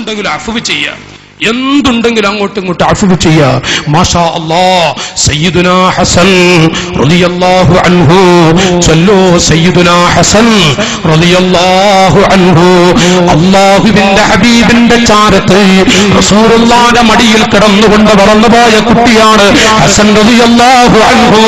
എന്തുണ്ടെങ്കിലും അഫവ് ചെയ്യുക എന്തുണ്ടെങ്കിലും അങ്ങോട്ടും ഇങ്ങോട്ടും അഫു ചെയ്യ. മാഷാ അല്ലാ സയ്യിദുനാ ഹസൻ റളിയല്ലാഹു അൻഹു. ചൊല്ലോ സയ്യിദുനാ ഹസൻ റളിയല്ലാഹു അൻഹു. അല്ലാഹുവിന്റെ ഹബീബിന്റെ ചാരത്ത് റസൂലുള്ളാഹിന്റെ മടിയിൽ കിടന്നുകൊണ്ട് വളർന്നുപോയ കുട്ടിയാണ് ഹസൻ റളിയല്ലാഹു അൻഹു.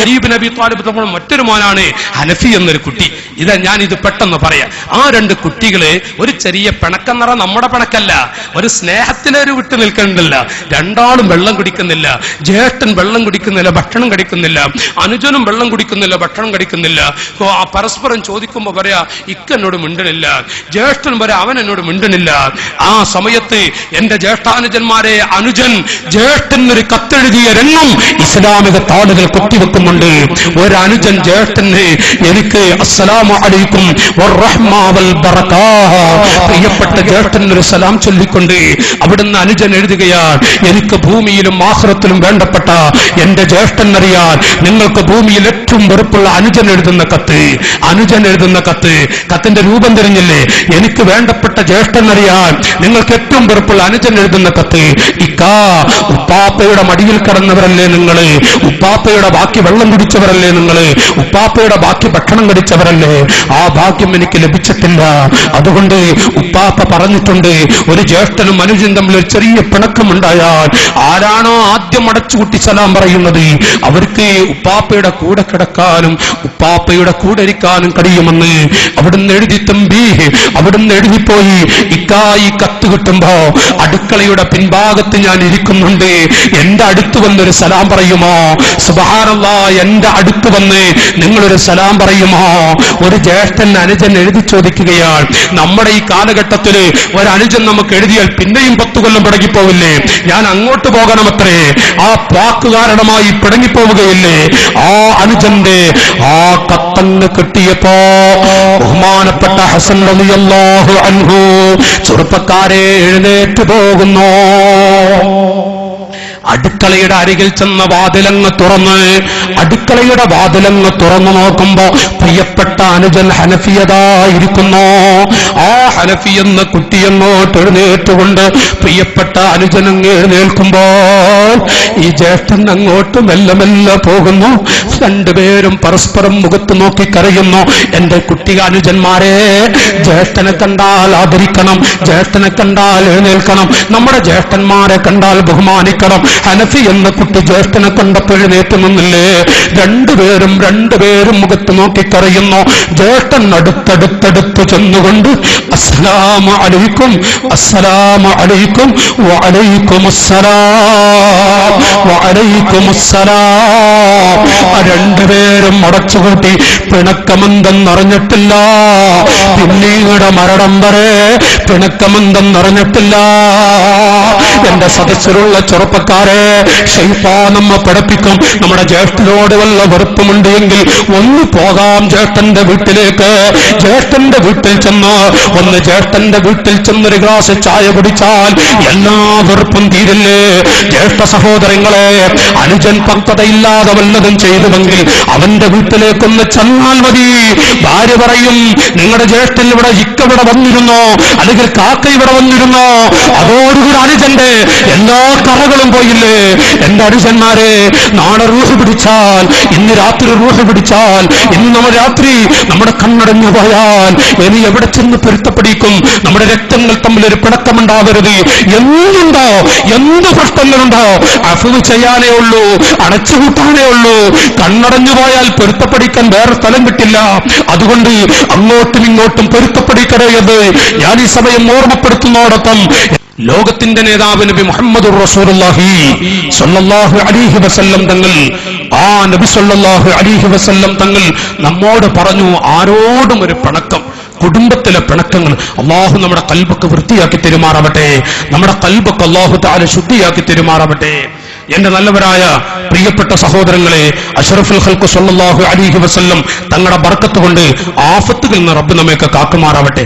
ഹബീബ് നബി താലിബ് തങ്ങൾ മറ്റൊരു മോനാണ് ഹനഫി എന്നൊരു കുട്ടി. ഇതാ ഞാൻ ഇത് പെട്ടെന്ന് പറയാം. ആ രണ്ട് കുട്ടികൾ ഒരു ചെറിയ പിണക്കം നിറ നമ്മുടെ പിണക്കല്ല ഒരു സ്നേഹത്തിലെ ഒരു വിട്ടു നിൽക്കുന്നില്ല. രണ്ടാളും വെള്ളം കുടിക്കുന്നില്ല. ജ്യേഷ്ഠൻ വെള്ളം കുടിക്കുന്നില്ല ഭക്ഷണം കഴിക്കുന്നില്ല. അനുജനും വെള്ളം കുടിക്കുന്നില്ല ഭക്ഷണം കഴിക്കുന്നില്ല. പരസ്പരം ചോദിക്കുമ്പോ പറയാ ഇക്ക എന്നോട് മിണ്ടണില്ല ജ്യേഷ്ഠൻ പറയാ അവൻ എന്നോട് മിണ്ടണില്ല ആ സമയത്ത് എന്റെ ജ്യേഷ്ഠാനുജന്മാരെ അനുജൻ ജ്യേഷ്ഠൻ ഒരു കത്തെഴുതിയ രംഗം ഇസ്ലാമിക താളുകൾ കൊത്തിവെക്കുന്നുണ്ട് ഒരു അനുജൻ ജ്യേഷ്ഠന് എനിക്ക് അസ്സലാമു അലൈക്കും പ്രിയപ്പെട്ട ജ്യേഷ്ഠൻ ഒരു സലാം ചൊല്ലിക്കൊണ്ട് അവിടുന്ന് അനുജൻ എഴുതുകയാണ് എനിക്ക് ഭൂമിയിലും ആഹ്റത്തിലും വേണ്ടപ്പെട്ട എന്റെ ജ്യേഷ്ഠൻ അറിയാൻ നിങ്ങൾക്ക് ഭൂമിയിൽ ഏറ്റവും വെറുപ്പുള്ള അനുജൻ എഴുതുന്ന കത്ത് അനുജൻ എഴുതുന്ന കത്ത് കത്തിന്റെ രൂപം തിരിഞ്ഞില്ലേ? എനിക്ക് വേണ്ടപ്പെട്ട ജ്യേഷ്ഠൻ അറിയാൻ നിങ്ങൾക്ക് ഏറ്റവും വെറുപ്പുള്ള അനുജൻ എഴുതുന്ന കത്ത് ഇക്കാ ഉപ്പാപ്പയുടെ മടിയിൽ കടന്നവരല്ലേ നിങ്ങൾ ഉപ്പാപ്പയുടെ ബാക്കി വെള്ളം കുടിച്ചവരല്ലേ നിങ്ങൾ ഉപ്പാപ്പയുടെ ബാക്കി ഭക്ഷണം കടിച്ചവരല്ലേ ആ ഭാഗ്യം എനിക്ക് ലഭിച്ചിട്ടില്ല. അതുകൊണ്ട് ഉപ്പാപ്പ പറഞ്ഞിട്ടുണ്ട് ഒരു ജ്യേഷ്ഠനും അനുജനും തമ്മിൽ ഒരു ചെറിയ പിണക്കമുണ്ടായാൽ ആരാണോ ആദ്യം അടച്ചുകൂട്ടി സലാം പറയുന്നത്? അവർക്ക് ഉപ്പാപ്പയുടെ കൂടെ കിടക്കാനും ഉപ്പാപ്പയുടെ കൂടെ ഇരിക്കാനും കഴിയുമെന്ന് അവിടുന്ന് എഴുതി തമ്പി അവിടുന്ന് എഴുതിപ്പോയി. ഇക്കായി കത്ത് കിട്ടുമ്പോ അടുക്കളയുടെ പിൻഭാഗത്ത് ഞാൻ ഇരിക്കുന്നുണ്ട്. എന്റെ അടുത്ത് വന്നൊരു സലാം പറയുമോ? സുബാനല്ല എന്റെ അടുത്ത് വന്ന് നിങ്ങളൊരു സലാം പറയുമോ? ഒരു ജ്യേഷ്ഠൻ അനുജൻ എഴുതി ചോദിക്കുകയാണ് നമ്മുടെ ഈ കാലഘട്ടത്തിൽ ഒരു അനുജൻ നമുക്ക് എഴുതിയാൽ പിന്നെയും പത്തു കൊല്ലം പിടങ്ങിപ്പോവില്ലേ ഞാൻ അങ്ങോട്ട് പോകണമത്രേ. ആ പാക്ക് കാരണമായി പിടങ്ങിപ്പോവുകയില്ലേ ആ അനുജന്റെ ആ കത്തങ്ങ് കിട്ടിയപ്പോ ബഹുമാനപ്പെട്ട ഹസൻ റളിയല്ലാഹു അൻഹു ചെറുപ്പക്കാരെ എഴുന്നേറ്റ് പോകുന്നു. അടുക്കളയുടെ അരികിൽ ചെന്ന വാതിലങ്ങ് തുറന്ന് അടുക്കളയുടെ വാതിലങ്ങ് തുറന്നു നോക്കുമ്പോ പ്രിയപ്പെട്ട അനുജൻ ഹനഫിയതായിരിക്കുന്നു. ആ ഹനഫി എന്ന കുട്ടിയെന്നോട്ട് എഴുന്നേറ്റുകൊണ്ട് പ്രിയപ്പെട്ട അനുജൻ അങ്ങ് എഴുന്നേൽക്കുമ്പോൾ ഈ ജ്യേഷ്ഠൻ അങ്ങോട്ട് മെല്ലെ മെല്ലെ പോകുന്നു. രണ്ടുപേരും പരസ്പരം മുഖത്ത് നോക്കി കരയുന്നു. എന്റെ കുട്ടി അനുജന്മാരെ ജ്യേഷ്ഠനെ കണ്ടാൽ ആദരിക്കണം ജ്യേഷ്ഠനെ കണ്ടാൽ എഴുന്നേൽക്കണം. നമ്മുടെ ജ്യേഷ്ഠന്മാരെ കണ്ടാൽ ബഹുമാനിക്കണം. ഹനഫി എന്ന കുട്ടി ജ്യേഷ്ഠനെ കണ്ടപ്പോൾ എഴുന്നേറ്റ് നിന്നില്ലേ? രണ്ടുപേരും രണ്ടുപേരും മുഖത്ത് നോക്കി കരയുന്നു ജ്യേഷ്ഠൻ അടുത്തടുത്തടുത്ത് ചെന്നുകൊണ്ട് അസ്സലാമു അലൈക്കും അസ്സലാമു അലൈക്കും വഅലൈക്കും അസ്സലാം വഅലൈക്കും അസ്സലാം ആ രണ്ടുപേരും അടച്ചുകൂട്ടി പിണക്കമെന്തെന്നറിഞ്ഞിട്ടില്ല പിന്നീട് മരണം വരെ പിണക്കമെന്തെന്നറിഞ്ഞിട്ടില്ല. എന്റെ സദസ്സിലുള്ള ചെറുപ്പക്കാരെ ഷെയ്ഫാ നമ്മ പഠിപ്പിക്കും. നമ്മുടെ ജ്യേഷ്ഠനോട് വല്ല വെറുപ്പമുണ്ട് എങ്കിൽ ഒന്ന് പോകാം ജ്യേഷ്ഠന്റെ വീട്ടിലേക്ക്. ജ്യേഷ്ഠന്റെ വീട്ടിൽ ചെന്ന് ഒന്ന് ജ്യേഷ്ഠന്റെ വീട്ടിൽ ചെന്നൊരു ഗ്ലാസ് ചായ കുടിച്ചാൽ എല്ലാ വെറുപ്പും തീരില്ലേ? ജ്യേഷ്ഠ സഹോദരങ്ങളെ അനുജൻ പക്വതയില്ലാതെ വല്ലതും ചെയ്തുവെങ്കിൽ അവന്റെ വീട്ടിലേക്കൊന്ന് ചെന്നാൽ മതി. ഭാര്യ പറയും നിങ്ങളുടെ ജ്യേഷ്ഠൻ ഇവിടെ ഇക്കവിടെ വന്നിരുന്നോ? അല്ലെങ്കിൽ കാക്ക ഇവിടെ വന്നിരുന്നോ? അതോടുകൂടി അനുജന്റെ എല്ലാ കറകളും പോയില്ലേ എന്റെ അനുജന്മാരെ നാളെ റൂഹ് പിടിച്ചാൽ ഇന്ന് രാത്രി റൂഹ് പിടിച്ചാൽ ഇന്ന് നമ്മൾ രാത്രി നമ്മുടെ കണ്ണടഞ്ഞു പോയാൽ ഇനി എവിടെ ചെന്ന് പൊരുത്തപ്പെടിക്കും? നമ്മുടെ രക്തങ്ങൾ തമ്മിൽ ഒരു പിണക്കമുണ്ടാവരുത്. എന്തുണ്ടോ? എന്ത് പ്രശ്നങ്ങളുണ്ടോ? അഫു ചെയ്യാനേ ഉള്ളൂ അടച്ചുകൂട്ടാനേ ഉള്ളൂ. കണ്ണടഞ്ഞു പോയാൽ പൊരുത്തപ്പെടിക്കാൻ വേറെ സ്ഥലം കിട്ടില്ല. അതുകൊണ്ട് അങ്ങോട്ടും ഇങ്ങോട്ടും പൊരുത്തപ്പെടിക്കരുത് ഞാൻ ഈ സമയം ഓർമ്മപ്പെടുത്തുന്നതോടൊപ്പം ലോകത്തിന്റെ നേതാവ് നബി മുഹമ്മദ് റസൂലുള്ളാഹി സല്ലല്ലാഹു അലൈഹി വസല്ലം തങ്ങൾ ആ നബി സല്ലല്ലാഹു അലൈഹി വസല്ലം തങ്ങൾ നമ്മോട് പറഞ്ഞു ആരോടും ഒരു പിണക്കം കുടുംബത്തിലെ പിണക്കങ്ങൾ അള്ളാഹു നമ്മുടെ കൽബൊക്കെ വൃത്തിയാക്കി തെരുമാറാവട്ടെ നമ്മുടെ കൽബൊക്കെ അള്ളാഹു താല ശുദ്ധിയാക്കി തെരുമാറാവട്ടെ. എന്റെ നല്ലവരായ പ്രിയപ്പെട്ട സഹോദരങ്ങളെ അഷറഫുൽ ഹൽക്കു സല്ലാഹു അലിഹി വസ്ല്ലം തങ്ങളുടെ ബർക്കത്ത് കൊണ്ട് ആഫത്തുകളിൽ നിന്ന് റബ്ബ് നമ്മയൊക്കെ കാക്കുമാറാവട്ടെ.